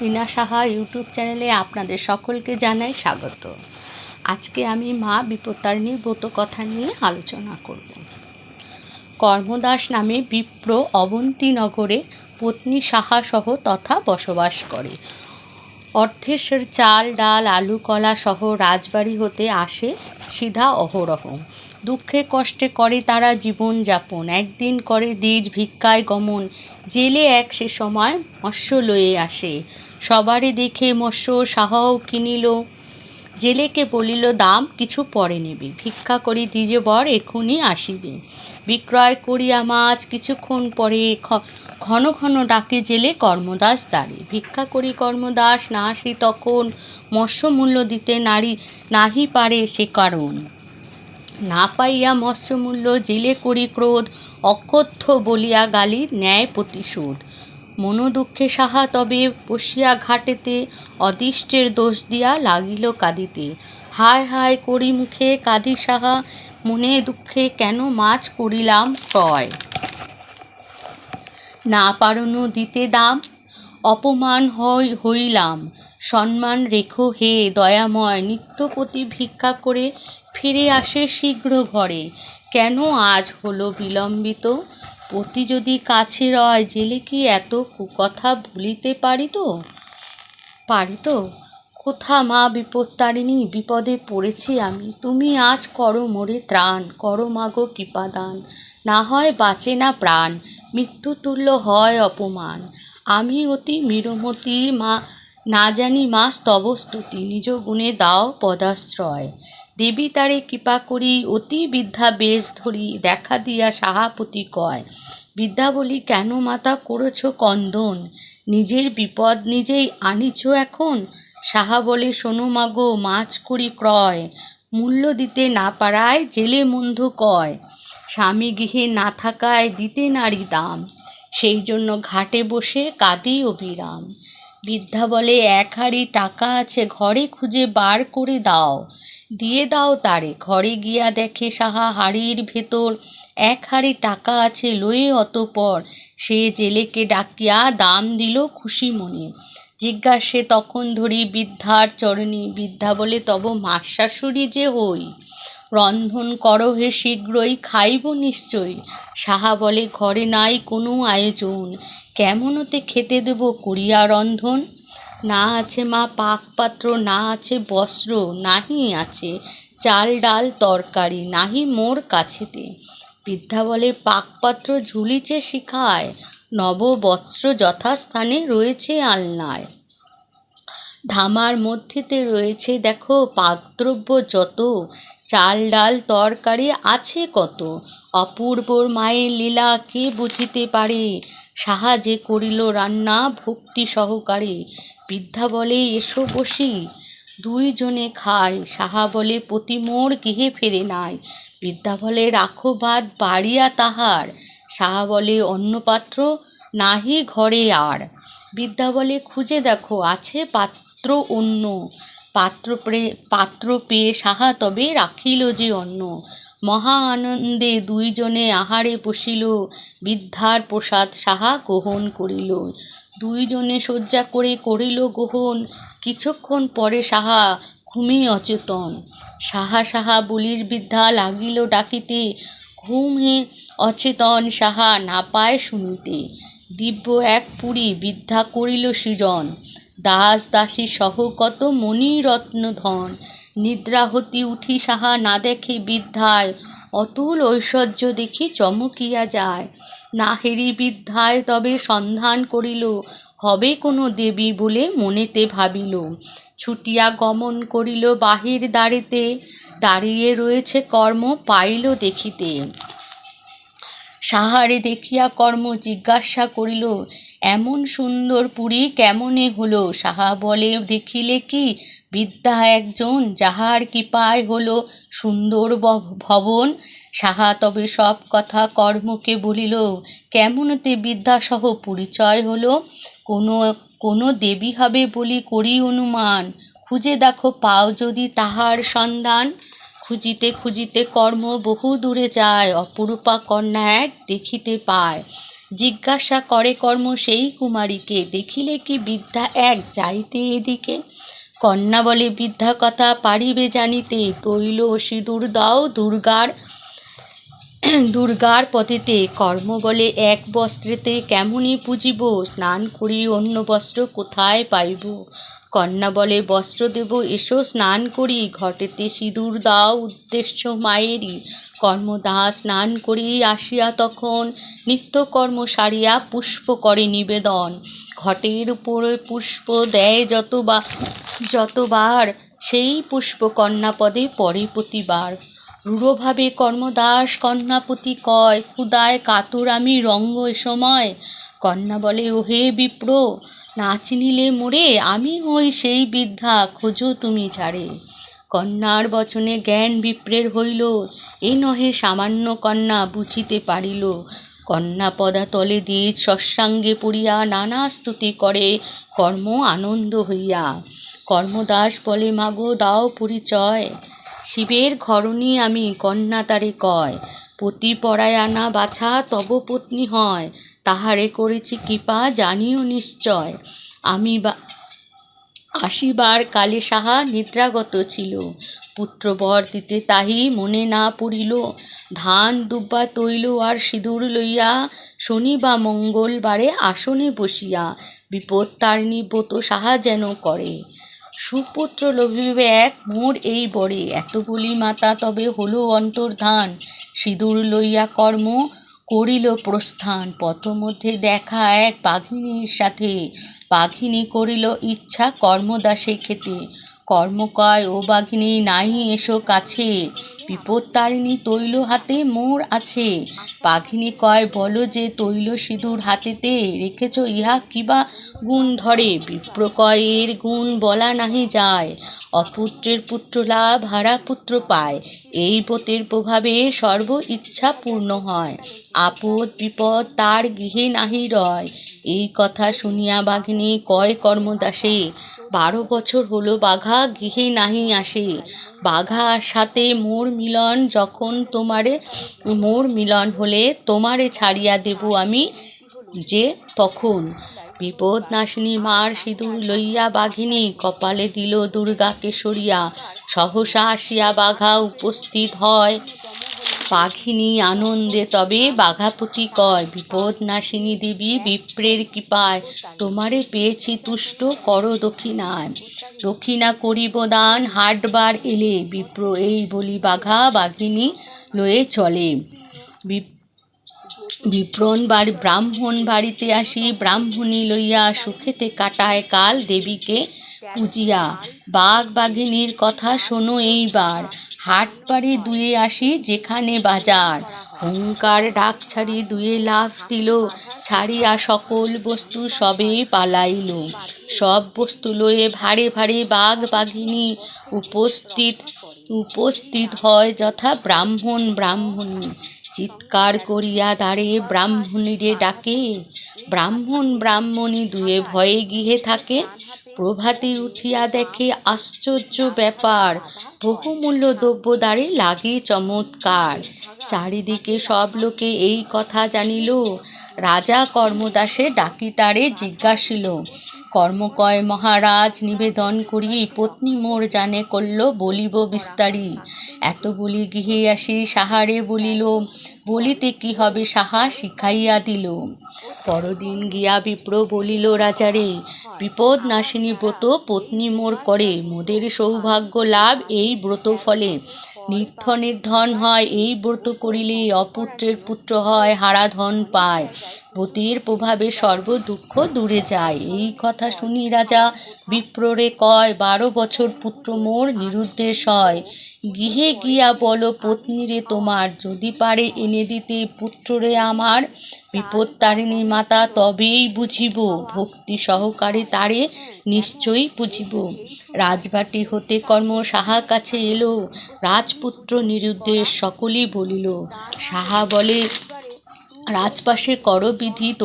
রিনা Saha YouTube চ্যানেলে আপনাদের সকলকে জানাই স্বাগত। আজকে আমি মা বিপত্তারিণীর ব্রত কথা নিয়ে আলোচনা করব। কর্মদাস নামে বিপ্র অবন্তীনগরে পত্নী সাহা সহ তথা বসবাস করে। অর্থেশ্বর চাল, ডাল, আলু, কলা সহ রাজবাড়ি হতে আসে সিধা অহরহ। দুঃখে কষ্টে করে তারা জীবন যাপন। একদিন করে দ্বিজ ভিক্ষায় গমন। জেলে এক সে সময় মৎস্য লয়ে আসে। সবারে দেখে মৎস্য সাহাও কিনিল। জেলেকে বলিল, দাম কিছু পরে নেবে। ভিক্ষা করি দ্বিজে বর এখুনি আসিবে। বিক্রয় করিয়া মাছ কিছুক্ষণ পরে ঘন ঘন ডাকে জেলে কর্মদাস দাঁড়ে ভিক্ষা করি কর্মদাস, না আসি তখন মৎস্য মূল্য দিতে নারী, নাহি পারে সে কারণ। না পাইয়া মৎস্যমূল্য জেলে করি ক্রোধ, অকথ্য বলিয়া গালি ন্যায় প্রতিশোধ। মনোদুঃখে সাহা তবে বসিয়া ঘাটেতে অদিষ্টের দোষ দিয়া লাগিল কাঁদিতে। হায় হায় করি মুখে কাঁদি সাহা, মনে দুঃখে কেন মাছ করিলাম ক্রয়? না পারনু দিতে দাম, অপমান হই হইলাম। সম্মান রেখো হে দয়াময়, নিত্যপতি ভিক্ষা করে ফিরে আসে শীঘ্র ঘরে। কেন আজ হলো বিলম্বিত? পতি যদি কাছে রয়, জেলে কি এত কুকথা ভুলিতে পারি তো? পারি তো? কোথা মা বিপত্তারিণী, বিপদে পড়েছি আমি। তুমি আজ করো মোরে ত্রাণ, করো মাগো কৃপাদান। না হয় বাঁচে না প্রাণ মৃত্যুতুল্য হয় অপমান। আমি অতি মিরমতি মা, না জানি মা স্তব স্তুতি নিজ গুণে দাও পদাশ্রয়। দেবী তারে কৃপা করি, অতি বিদ্যা বেশ ধরি, দেখা দিয়া সাহাপতি কয়, বিদ্যা বলি, কেন মাতা করেছ কন্দন? নিজের বিপদ নিজেই আনিছ এখন? সাহা বলে, শোনো মাগো, মাছ করি ক্রয়, মূল্য দিতে না পারায় জেলে মন্ধ কয়, স্বামী গৃহে না থাকায় দিতে নারী দাম, সেই জন্য ঘাটে বসে কাঁদি অবিরাম বৃদ্ধা বলে, এক হাড়ি টাকা আছে, ঘরে খুঁজে বার করে দাও দিয়ে দাও তারে। ঘরে গিয়া দেখে সাহা হাড়ির ভেতর এক হাড়ি টাকা আছে লয়ে অতপর সে জেলেকে ডাকিয়া দাম দিল খুশি মনে। জিজ্ঞাসে তখন ধরি, বৃদ্ধার চরণী, বৃদ্ধা বলে তব মাস যে হই? রন্ধন করো হে শীঘ্রই, খাইব নিশ্চয়ই সাহা বলে, ঘরে নাই কোনো আয়োজন। কেমনতে খেতে দেব করিয়া রন্ধন? না আছে মা পাকপাত্র, না আছে বস্ত্র, নাহি আছে চাল ডাল তরকারি, নাহি মোর কাছেতে। বৃদ্ধা বলে, পাকপাত্র ঝুলিছে শিখায়, নববস্ত্র যথাস্থানে রয়েছে আলনায়। ধামার মধ্যেতে রয়েছে, দেখো, পাকদ্রব্য যত, চাল ডাল তরকারি আছে কত। অপূর্বর মায়ের লীলা কে বুঝিতে পারে? সাহায্যে করিল রান্না ভক্তি সহকারে। বৃদ্ধা বলে, এসো বসি। দুইজনে খায় সাহা বলে প্রতি মোর গৃহে ফেরে নাই। বৃদ্ধা বলে, রাখো ভাত বাড়িয়া তাহার। সাহা বলে অন্য পাত্র নাহি ঘরে আর। বিদ্যা বলে, খুঁজে দেখো, আছে পাত্র অন্য। পাত্র পাত্র পেয়ে সাহা তবে রাখিল যে অন্ন। মহা আনন্দে দুইজনে আহারে বসিল। বৃদ্ধার প্রসাদ সাহা গ্রহণ করিল। দুইজনে শয্যা করে করিল গ্রহণ কিছুক্ষণ পরে সাহা ঘুমে অচেতন। সাহা সাহা বলির বৃদ্ধা লাগিল ডাকিতে। ঘুমে অচেতন সাহা না পায় শুনিতে। দিব্য এক পুরী বৃদ্ধা করিল সৃজন। দাস দাসী সহ কত মণিরত্ন ধন। নিদ্রা হতি উঠি সাহা না দেখে বৃদ্ধায় অতুল ঐশ্বর্য দেখি চমকিয়া যায়। না হেরি বৃদ্ধায় তবে সন্ধান করিল, হবে কোনো দেবী বলে মনেতে ভাবিল। ছুটিয়া গমন করিল বাহির দ্বারেতে, দাঁড়িয়ে রয়েছে কর্ম পাইল দেখিতে। সাহারে দেখিয়া কর্ম জিজ্ঞাসা করিল, এমন সুন্দর পুরী কেমনে হলো? সাহা বলে, দেখিলে কি বিদ্যা একজন, যাহার কৃপায় হল সুন্দর ভবন। সাহা তবে সব কথা কর্মকে বলিল কেমনতে বিদ্যাসহ পরিচয় হলো? কোনো কোনো দেবী হবে বলি করি অনুমান। খুঁজে দেখো, পাও যদি তাহার সন্ধান। খুঁজিতে খুঁজিতে কর্ম বহু দূরে যায়, অপরূপা কন্যা এক দেখিতে পায়। জিজ্ঞাসা করে কর্ম সেই কুমারীকে, দেখিলে কি বিদ্যা এক যাইতে এদিকে? কন্যা বলে বিদ্যা কথা পারিবে জানিতে, তৈল সিঁদুর দাও দুর্গার দুর্গার পথেতে। কর্ম বলে এক বস্ত্রেতে কেমনই পুজিব? স্নান করি অন্য বস্ত্র কোথায় পাইব? কন্যা বলে বস্ত্র দেব, এসো স্নান করি। ঘটেতে সিঁদুর দাও উদ্দেশ্য মায়েরই। কর্মদা স্নান করি আসিয়া তখন, নিত্যকর্ম সারিয়া পুষ্প করে নিবেদন। ঘটের উপরে পুষ্প দেয় যতবা, যতবার, সেই পুষ্প কন্যাপদে পরে প্রতিবার। রূঢ়ভাবে কর্মদাস কন্যাপতি কয় ক্ষুদায় কাতর আমি রঙ্গ এ সময় কন্যা বলে, ওহে বিপ্র, না চিনিলে মোরে আমি হই সেই বৃদ্ধা, খোঁজো তুমি ছাড়ে কন্যার বচনে জ্ঞান বিপ্রের হইল, এ নহে সামান্য কন্যা বুঝিতে পারিল। কন্যা পদাতলে দ্বিজ সৎসাঙ্গে পড়িয়া নানা স্তুতি করে, কর্ম আনন্দ হইয়া। কর্মদাস বলে, মাগো, দাও পরিচয়। শিবের ঘরণী আমি, কন্যা তারে কয়। পতি পরায়ানা বাছা, তব পত্নী হয়। তাহারে করেছি কৃপা, জানিও নিশ্চয়। আমি বা আসিবার কালে সাহা নিদ্রাগত ছিল। পুত্রবর দিতে তাহি মনে না পড়িল। ধান দুব্বা তৈল আর সিঁদুর লইয়া শনি বা মঙ্গলবারে আসনে বসিয়া বিপদ তারিণী ব্রত সাহা যেন করে। সুপুত্র লভিবে এক মোর এই বরে, এত বলি মাতা, তবে হলো অন্তর্ধান। সিঁদুর লইয়া কর্ম করিল প্রস্থান। পথমধ্যে দেখা এক বাঘিনীর সাথে। বাঘিনী করিল ইচ্ছা কর্মদাসে খেতে। কর্মকয় ও বাঘিনী, নাই, এসো কাছে। বিপদ তারিণী তৈল হাতে মোর আছে। বাঘিনী কয়, বলো যে তৈল সিঁদুর হাতেতে রেখেছ, ইহা কিবা গুণ ধরে? বিপ্র কয় এর গুণ বলা নাহি যায়। অপুত্রের পুত্র লাভ, হারা পুত্র পায়। এই ব্রতের প্রভাবে সর্ব ইচ্ছা পূর্ণ হয়। আপদ, বিপদ তার গৃহে নাহি রয়। এই কথা শুনিয়া বাঘিনী কয় কর্মদাসে, বারো বছর হলো বাঘা গৃহে নাহি আসে। বাঘা সাথে মোর মিলন যখন তোমারে, মোর মিলন হলে তোমারে ছাড়িয়া দেব আমি যে তখন। বিপদ নাশিনী মার সিঁদুর লইয়া বাঘিনী কপালে দিল দুর্গাকে সরিয়া সহসা আসিয়া বাঘা উপস্থিত হয়। বাঘিনী আনন্দে তবে বাঘাপতি কয়, বিপদ নাশিনী দেবী, বিপ্রের কৃপায় তোমারে পেয়েছি তুষ্ট, কর দক্ষিণায়। দক্ষিণা করিব দান, হাটবার এলে বিপ্র এই বলি বাঘা বাঘিনী লয়ে চলে। বিপ বিপ্রণ বাড়ি, ব্রাহ্মণ বাড়িতে আসি, ব্রাহ্মণী লইয়া সুখেতে কাটায় কাল দেবীকে পূজিয়া। বাঘ বাঘিনীর কথা শোনো এইবার, হাট পাড়ে দুয়ে আসি যেখানে বাজার। হুঙ্কার ডাক ছাড়ি দুয়ে লাফ দিল, ছাড়িয়া সকল বস্তু সবে পালাইল। সব বস্তু লয়ে ভারে ভারে বাঘ বাঘিনী উপস্থিত উপস্থিত হয় যথা ব্রাহ্মণ ব্রাহ্মণী। চিৎকার করিয়া দাঁড়ে ব্রাহ্মণীরে ডাকে। ব্রাহ্মণ ব্রাহ্মণী দুয়ে ভয়ে গৃহে থাকে। প্রভাতে উঠিয়া দেখে আশ্চর্য ব্যাপার, বহুমূল্য দ্রব্য দ্বারে লাগে চমৎকার। চারিদিকে সব লোকে এই কথা জানিল। রাজা কর্মদাসে ডাকি তারে জিজ্ঞাসিল কর্মকয় মহারাজ, নিবেদন করি, পত্নী মোর জানে করল বলিব বিস্তারি। এত বলি গৃহে আসি, সাহারে বলিল, বলিতে কি হবে সাহা শিখাইয়া দিল। পরদিন গিয়া বিপ্র বলিল, রাজারে, বিপদ নাশিনী ব্রত পত্নী মোর করে, মোদের সৌভাগ্য লাভ এই ব্রত ফলে। নির্ধ নির্ধন হয়, এই ব্রত করিলে অপুত্রের পুত্র হয় হারা ধন পায়। ব্রতের প্রভাবে সর্ব দুঃখ দূরে যায়। এই কথা শুনি রাজা বিপ্ররে কয়, বারো বছর পুত্র মোর নিরুদ্দেশ হয়। গৃহে গিয়া বলো পত্নীরে তোমার, যদি পারে এনে দিতে পুত্ররে আমার। বিপদ তারিণী মাতা তবেই বুঝিব, ভক্তি সহকারে তারে নিশ্চয়ই বুঝিব। রাজবাটি হতে কর্ম সাহা কাছে এলো, রাজপুত্র নিরুদ্দেশ সকলেই বলিল, সাহা বলে রাজপাশে করবিধিত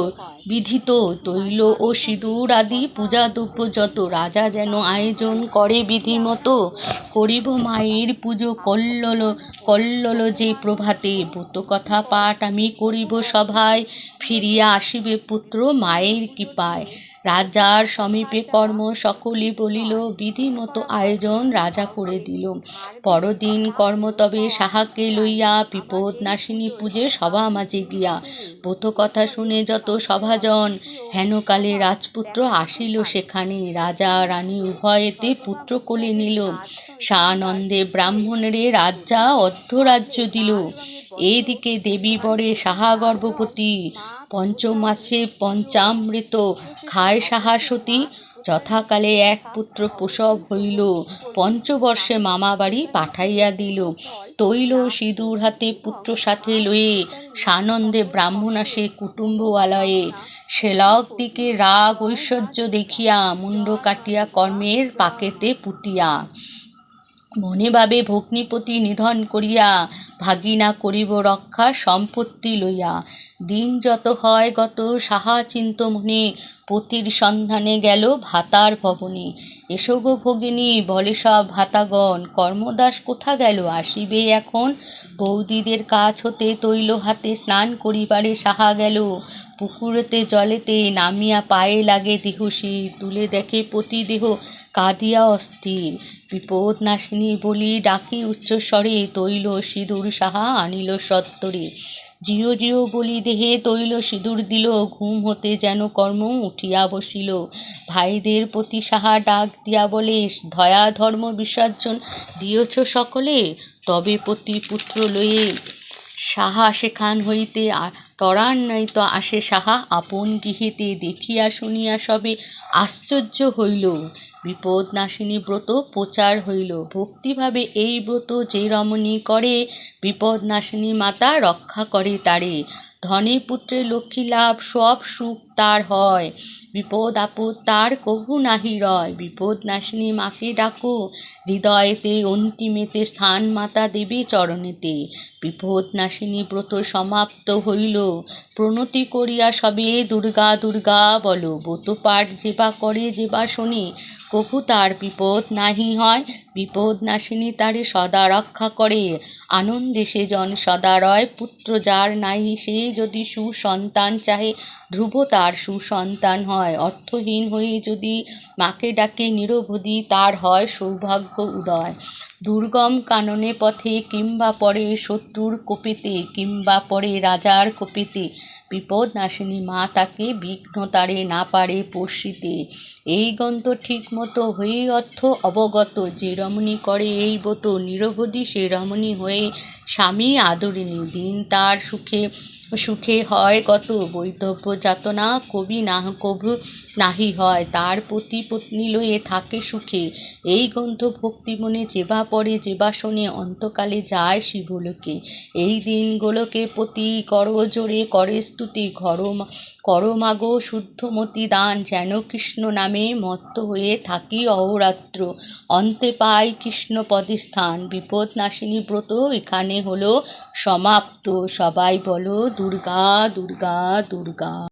বিধিত তৈল ও সিঁদুর আদি, পূজা দ্রব্য যত, রাজা যেন আয়োজন করে বিধি মতো। করিব মায়ের পুজো, কল্লল কল্লল যে প্রভাতে, ব্রত কথা পাঠ আমি করিব সভায়। ফিরিয়া আসিবে পুত্র মায়ের কৃপায়। রাজার সমীপে কর্ম সকলে বলিল বিধি মতো আয়োজন রাজা করে দিল। পরদিন কর্ম তবে সাহাকে লইয়া বিপদ নাশিনী পুজে সভা মাঝে গিয়া। ব্রত কথা শুনে যত সভাজন, হেনকালে রাজপুত্র আসিল সেখানে। রাজা, রানী উভয়েতে পুত্র কোলে নিল। সানন্দে ব্রাহ্মণেরে রাজা অর্ধরাজ্য দিল। এদিকে দেবী বরে সাহা গর্ভবতী। পঞ্চমাসে পঞ্চামৃত। খায় সাহাসতী, যথাকালে এক পুত্র প্রসব হইল। পঞ্চবর্ষে মামা বাড়ি পাঠাইয়া দিল। তৈল সিঁদুর হাতে পুত্র সাথে লয়ে সানন্দে ব্রাহ্মণ আসে কুটুম্বওয়ালয়ে। শেলক দিকে রাগ ঐশ্বর্য দেখিয়া মুন্ড কাটিয়া কর্মের পাকেতে পুটিয়া। মনে ভাবে ভগ্নিপতি নিধন করিয়া, ভাগিনা করিব রক্ষা সম্পত্তি লইয়া। দিন যত হয় গত সাহা চিন্ত মনে, পতির সন্ধানে গেল ভাতার ভবনে। এসো গো ভগিনী, বলে সব ভাতাগণ, কর্মদাস কোথা গেল? আসিবে এখন? বৌদিদের কাজ হতে তৈল হাতে স্নান করিবারে সাহা গেল। পুকুরেতে, জলেতে নামিয়া পায়ে লাগে দেহসী। তুলে দেখে পতি দেহ কাঁদিয়া অস্থির। বিপদ নাশিনী বলি ডাকি উচ্চস্বরে, তৈল সিঁদুর সাহা আনিল সত্তরে। জিও জিও বলি দেহে তৈল সিঁদুর দিল, ঘুম হতে যেন কর্ম উঠিয়া বসিল। ভাইদের প্রতি সাহা ডাক দিয়া বলে, ধয়া ধর্ম বিসর্জন দিয়েছ সকলে, তবে প্রতি পুত্র লয়ে সাহা সেখান হইতে ত্বরান্বিত আসে সাহা আপন গৃহেতে দেখিয়া শুনিয়া সবে আশ্চর্য হইল। বিপদ নাশিনী ব্রত প্রচার হইল। ভক্তিভাবে এই ব্রত যে রমণী করে, বিপদ নাশিনী মাতা রক্ষা করে তারে। ধনে পুত্রে লক্ষ্মী লাভ, সব সুখ তার হয়। বিপদ আপদ তার কভু নাহি রয়। বিপদ নাশিনী মাকে ডাকো। হৃদয়েতে, অন্তিমেতে স্থান মাতা দেবী চরণেতে। বিপদ নাশিনী ব্রত সমাপ্ত হইল। প্রণতি করিয়া সবে দুর্গা দুর্গা বলো। ব্রত পাঠ যেবা করে যেবা শোনে। কভু তার বিপদ নাহি হয়। বিপদ নাশিনী তারে সদা রক্ষা করে। আনন্দে সে জন সদা রয়। পুত্র যার নাহি সে যদি সুসন্তান চাহে, ধ্রুব তার সুসন্তান হয়। অর্থহীন হয়ে যদি মাকে ডাকে নিরবধি, তার হয় সৌভাগ্য উদয়। দুর্গম কাননে পথে কিংবা পরে শত্রুর কোপেতে, কিংবা পরে রাজার কোপেতে, বিপদ নাশিনী মা তাকে বিঘ্ন তারে না পারে পর্ষিতে এই গন্ত ঠিক মতো হয়ে অর্থ অবগত। যে রমণী করে এই ব্রত, নিরবধি সে রমণী হয়ে স্বামী আদরিণী। দিন তার সুখে সুখে হয় কত বৈধব্য যাতনা কবি না কভু নাহি হয়, তার পতি পত্নী লয়ে থাকে সুখে। এই গ্রন্থ ভক্তি মনে যেবা পড়ে, যেবা শোনে, অন্তকালে যায় শিবলোকে। এই দিন গোলকে পতি কর জোরে, করে স্তুতি, ঘর করো মাগো শুদ্ধমতি দান। যেন কৃষ্ণ নামে মত্ত হয়ে থাকি অহরাত্র। অন্তে পাই কৃষ্ণ পদে স্থান। বিপদ নাশিনী ব্রত, এখানে হলো সমাপ্ত। সবাই বলো, দুর্গা দুর্গা দুর্গা।